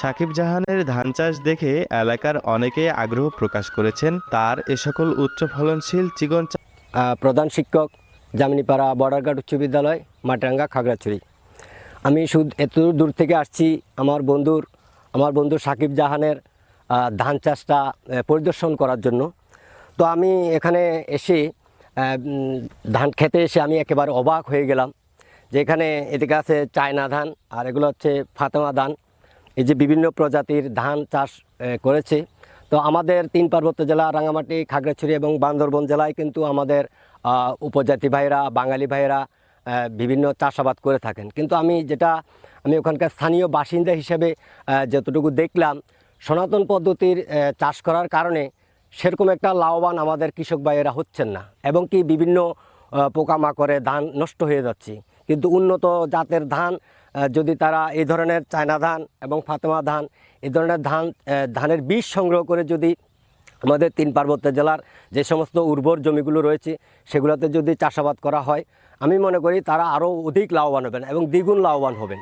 সাকিব জাহানের ধান চাষ দেখে এলাকার অনেকে আগ্রহ প্রকাশ করেছেন। তার এ সকল উচ্চ ফলনশীল চিকন প্রধান শিক্ষক, জামিনীপাড়া বর্ডারঘাট উচ্চ বিদ্যালয় মাটিরাঙ্গা খাগড়াছড়ি। আমি শুধু এত দূর থেকে আসছি, আমার বন্ধুর, আমার বন্ধু সাকিব জাহানের ধান চাষটা পরিদর্শন করার জন্য। তো আমি এখানে এসে ধান খেতে এসে আমি একেবারে অবাক হয়ে গেলাম। যে এখানে এদিকে আছে চায়না ধান, আর এগুলো হচ্ছে ফাতেমা ধান। এই যে বিভিন্ন প্রজাতির ধান চাষ করেছে। তো আমাদের তিন পার্বত্য জেলা রাঙামাটি খাগড়াছড়ি এবং বান্দরবন জেলায় কিন্তু আমাদের উপজাতি ভাইরা বাঙালি ভাইরা বিভিন্ন চাষাবাদ করে থাকেন। কিন্তু আমি যেটা, আমি ওখানকার স্থানীয় বাসিন্দা হিসেবে যতটুকু দেখলাম, সনাতন পদ্ধতির চাষ করার কারণে সেরকম একটা লাভবান আমাদের কৃষক ভাইয়েরা হচ্ছেন না এবং কি বিভিন্ন পোকামাকড়ে ধান নষ্ট হয়ে যাচ্ছে। কিন্তু উন্নত জাতের ধান যদি তারা এই ধরনের চায়না ধান এবং ফাতেমা ধান, এই ধরনের ধান ধানের বীজ সংগ্রহ করে যদি আমাদের তিন পার্বত্য জেলার যে সমস্ত উর্বর জমিগুলো রয়েছে, সেগুলোতে যদি চাষাবাদ করা হয়, আমি মনে করি তারা আরও অধিক লাভবান হবেন এবং দ্বিগুণ লাভবান হবেন।